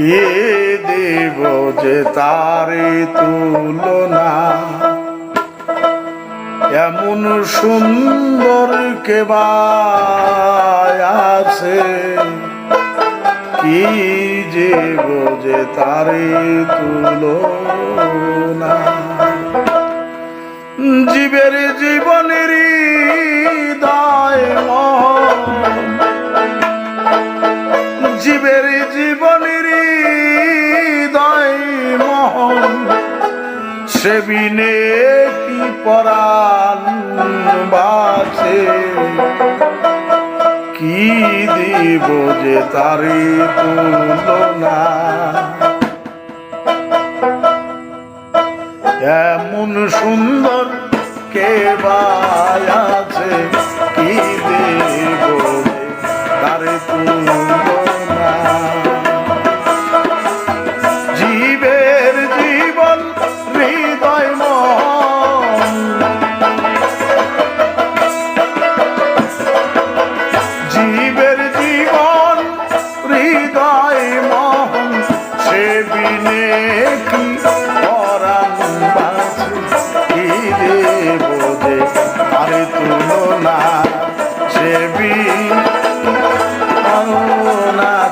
কি দেব যে তারে তুলনা। এমন সুন্দর কে আছে? কি যে বোঝে তারে তুলনা? জীবের জীবনের দায় জীবের জীবনের সে বিনে কি পরাণ বাছে? কি দিব যে তারি তুলনা? এমন সুন্দর কে আছে কি দেব তারে তুলনা?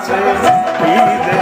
i'm Please.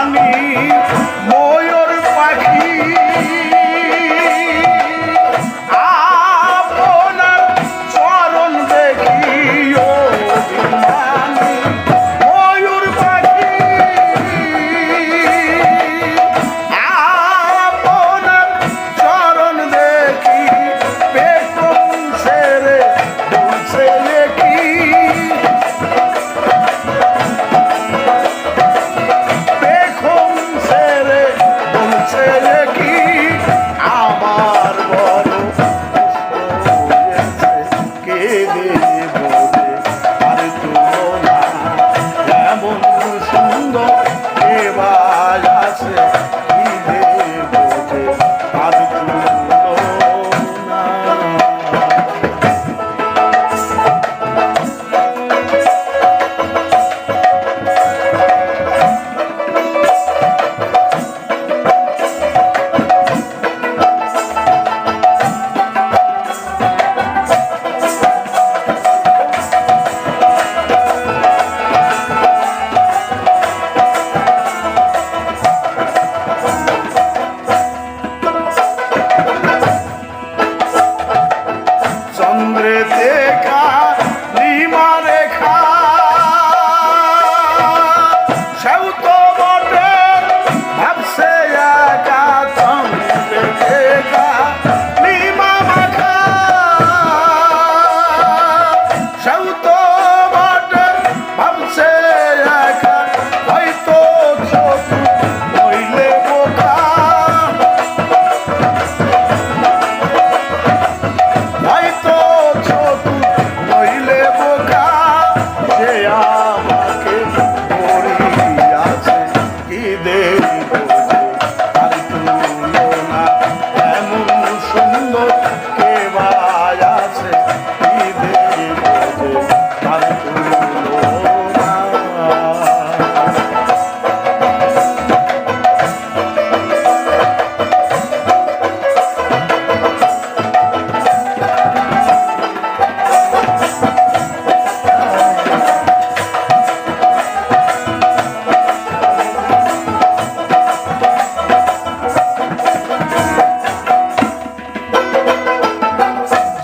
আমি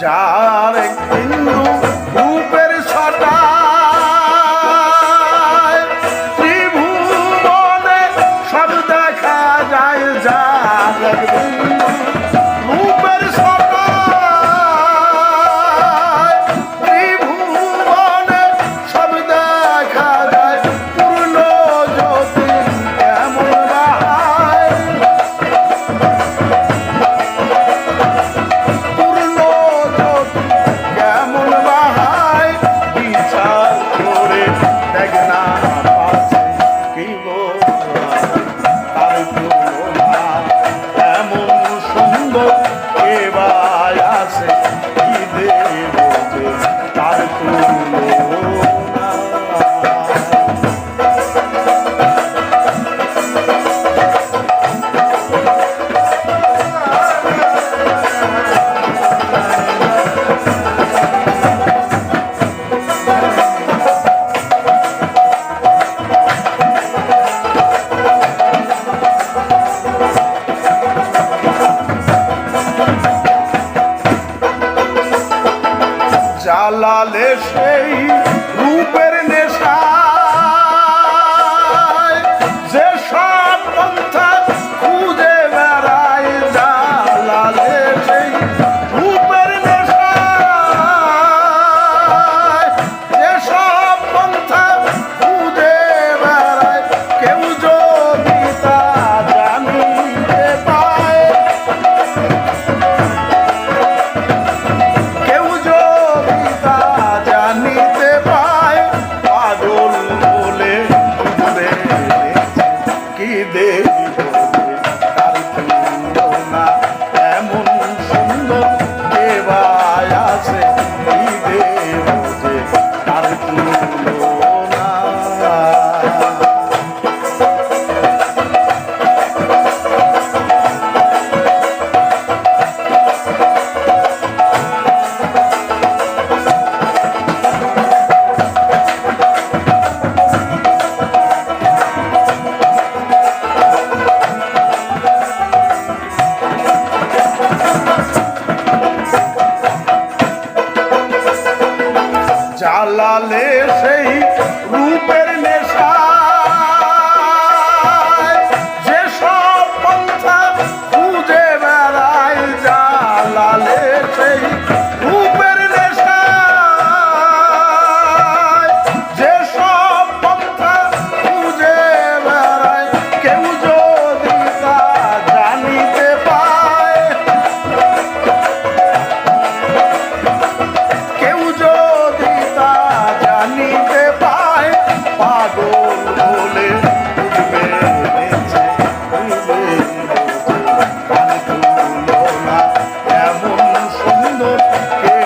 ચાર রূপের